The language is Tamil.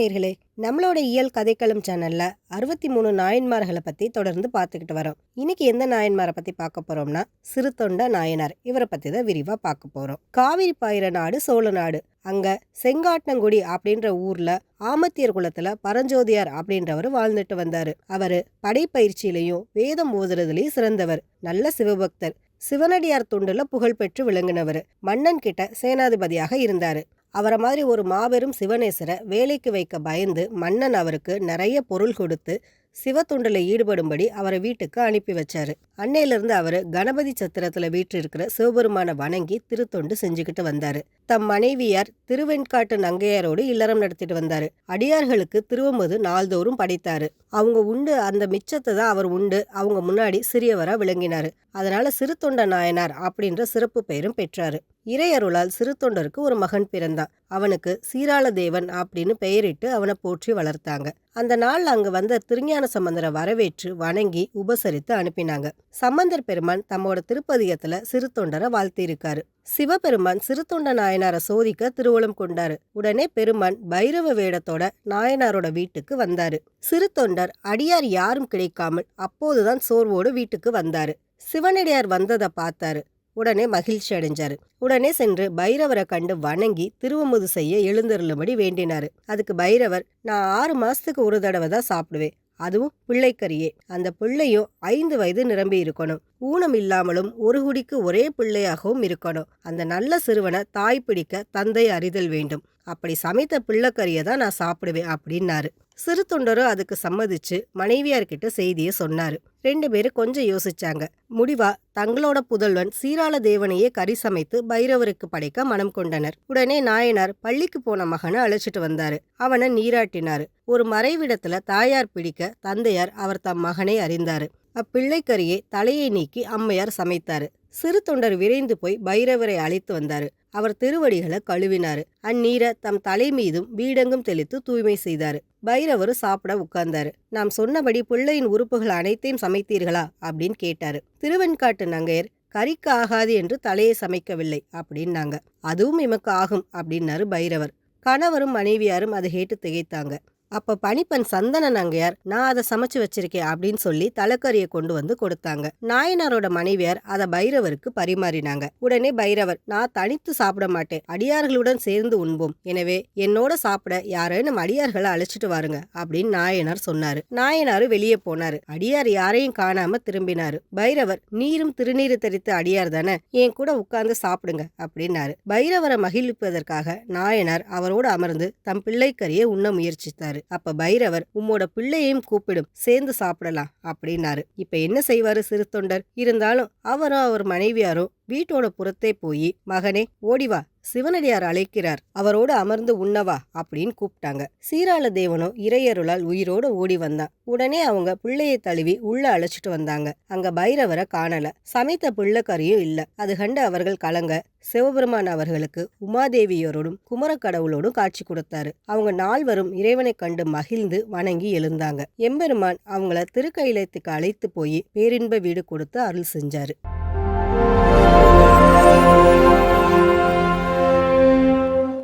நேர்களே நம்மளோட இயல் கதைக்களம் சேனல்ல அறுபத்தி மூணு நாயன்மார்களை பத்தி தொடர்ந்து பார்த்துக்கிட்டு வரோம். இன்னைக்கு எந்த நாயன்மாரை பத்தி பார்க்க போறோம்னா சிறுத்தொண்ட நாயனார். இவரை பத்தி தான் விரிவா பார்க்க போறோம். காவிரி பாயிர நாடு சோழ நாடு. அங்க செங்காட்டங்குடி அப்படின்ற ஊர்ல ஆமத்தியர் குலத்துல பரஞ்சோதியார் அப்படின்றவர் வாழ்ந்துட்டு வந்தாரு. அவரு படைப்பயிற்சியிலையும் வேதம் ஓதுறதுலயும் சிறந்தவர். நல்ல சிவபக்தர். சிவனடியார் துண்டுல புகழ்பெற்று விளங்கினவர். மன்னன் கிட்ட சேனாதிபதியாக இருந்தாரு. அவரை மாதிரி ஒரு மாபெரும் சிவநேசரை வேலைக்கு வைக்க பயந்து மன்னன் அவருக்கு நிறைய பொருள் கொடுத்து சிவத்துண்டில் ஈடுபடும்படி அவரை வீட்டுக்கு அனுப்பி வச்சாரு. அன்னையிலிருந்து அவர் கணபதி சத்திரத்தில் வீற்றிருக்கிற சிவபெருமானை வணங்கி திருத்தொண்டு செஞ்சுக்கிட்டு வந்தாரு. தம் மனைவியார் திருவெண்காட்டு நங்கையாரோடு இல்லறம் நடத்திட்டு வந்தாரு. அடியார்களுக்கு திருவமது நாள்தோறும் படைத்தாரு. அவங்க உண்டு அந்த மிச்சத்தை தான் அவர் உண்டு அவங்க முன்னாடி சிறியவராக விளங்கினார். அதனால சிறுத்தொண்ட நாயனார் அப்படின்ற சிறப்பு பெயரும் பெற்றார். இறையருளால் சிறுத்தொண்டருக்கு ஒரு மகன் பிறந்தான். அவனுக்கு சீராள தேவன் அப்படின்னு பெயரிட்டு அவனை போற்றி வளர்த்தாங்க. அந்த நாள் அங்கு வந்த திருஞான சம்பந்தரை வரவேற்று வணங்கி உபசரித்து அனுப்பினாங்க. சம்பந்தர் பெருமான் தம்மோட திருப்பதிகத்துல சிறுத்தொண்டரை வாழ்த்தியிருக்காரு. சிவபெருமான் சிறுத்தொண்ட நாயனாரை சோதிக்க திருவுளம் கொண்டாரு. உடனே பெருமான் பைரவ வேடத்தோட நாயனாரோட வீட்டுக்கு வந்தாரு. சிறுத்தொண்டர் அடியார் யாரும் கிடைக்காமல் அப்போதுதான் சோர்வோடு வீட்டுக்கு வந்தாரு. சிவனடியார் வந்ததை பார்த்தாரு. உடனே மகிழ்ச்சி அடைஞ்சாரு. உடனே சென்று பைரவரை கண்டு வணங்கி திருவமுது செய்ய எழுந்தருளும்படி வேண்டினாரு. அதுக்கு பைரவர் நான் ஆறு மாசத்துக்கு ஒரு தடவை தான் சாப்பிடுவேன். அதுவும் பிள்ளைக்கரியே அந்த பிள்ளையும் ஐந்து வயது நிரம்பி இருக்கணும். ஊனம் இல்லாமலும் ஒரு குடிக்கு ஒரே பிள்ளையாகவும் இருக்கணும். அந்த நல்ல சிறுவனை தாய் பிடிக்க தந்தை அறிதல் வேண்டும். அப்படி சமைத்த பிள்ளைக்கறியை தான் நான் சாப்பிடுவேன் அப்படின்னாரு. சிறு தொண்டரும் அதுக்கு சம்மதிச்சு மனைவியார்கிட்ட செய்தியை சொன்னாரு. ரெண்டு பேரும் கொஞ்சம் யோசிச்சாங்க. முடிவா தங்களோட புதல்வன் சீராள தேவனையே கறி சமைத்து பைரவருக்கு படைக்க மனம் கொண்டனர். உடனே நாயனார் பள்ளிக்கு போன மகனை அழைச்சிட்டு வந்தாரு. அவனை நீராட்டினாரு. ஒரு மறைவிடத்துல தாயார் பிடிக்க தந்தையார் அவர் தம் மகனை அறிந்தாரு. அப்பிள்ளைக்கரியை தலையை நீக்கி அம்மையார் சமைத்தாரு. சிறு தொண்டர் விரைந்து போய் பைரவரை அழைத்து வந்தாரு. அவர் திருவடிகளை கழுவினாரு. அந்நீரை தம் தலை மீதும் வீடெங்கும் தெளித்து தூய்மை செய்தாரு. பைரவர் சாப்பிட உட்கார்ந்தாரு. நாம் சொன்னபடி பிள்ளையின் உறுப்புகள் அனைத்தையும் சமைத்தீர்களா? அப்படின்னு கேட்டாரு. திருவெண்காட்டு நங்கையர் கறிக்கு ஆகாது என்று தலையை சமைக்கவில்லை அப்படின்னாங்க. அதுவும் எமக்கு ஆகும் அப்படின்னாரு பைரவர். கணவரும் மனைவியாரும் அதை கேட்டு திகைத்தாங்க. அப்ப பணிப்பெண் சந்தன நங்கையார் நான் அதை சமைச்சு வச்சிருக்கேன் அப்படின்னு சொல்லி தலைக்கறியை கொண்டு வந்து கொடுத்தாங்க. நாயனாரோட மனைவியார் அதை பைரவருக்கு பரிமாறினாங்க. உடனே பைரவர் நான் தனித்து சாப்பிட மாட்டேன். அடியார்களுடன் சேர்ந்து உண்போம். எனவே என்னோட சாப்பிட யாரேனும் அடியார்களை அழைச்சிட்டு வாருங்க அப்படின்னு நாயனார் சொன்னாரு. நாயனாரு வெளியே போனாரு. அடியார் யாரையும் காணாம திரும்பினாரு. பைரவர் நீரும் திருநீரு தெரித்த அடியார் தானே? என் கூட உட்கார்ந்து சாப்பிடுங்க அப்படின்னாரு. பைரவரை மகிழ்விப்பதற்காக நாயனார் அவரோடு அமர்ந்து தம் பிள்ளைக்கறியை உண்ண முயற்சித்தாரு. அப்ப பைரவர் உம்மோட பிள்ளையையும் கூப்பிடும் சேர்ந்து சாப்பிடலாம் அப்படின்னாரு. இப்ப என்ன செய்வாரு சிறு தொண்டர்? இருந்தாலும் அவரும் அவர் மனைவியாரும் வீட்டோட புறத்தே போய் மகனே ஓடிவா சிவனடியார் அழைக்கிறார். அவரோடு அமர்ந்து உண்ணவா? அப்படின்னு கூப்பிட்டாங்க. சீராள தேவனும் இறையருளால் உயிரோடு ஓடி வந்தான். உடனே அவங்க பிள்ளையை தழுவி உள்ள அழைச்சிட்டு வந்தாங்க. அங்க பைரவரை காணல. சமைத்த பிள்ளைக்கறியும் இல்ல. அது கண்டு அவர்கள் கலங்க சிவபெருமான் அவர்களுக்கு உமாதேவியோரோடும் குமரக்கடவுளோடும் காட்சி கொடுத்தாரு. அவங்க நால்வரும் இறைவனை கண்டு மகிழ்ந்து வணங்கி எழுந்தாங்க. எம்பெருமான் அவங்கள திருக்கையிலத்துக்கு அழைத்து போய் பேரின்ப வீடு கொடுத்து அருள் செஞ்சாரு.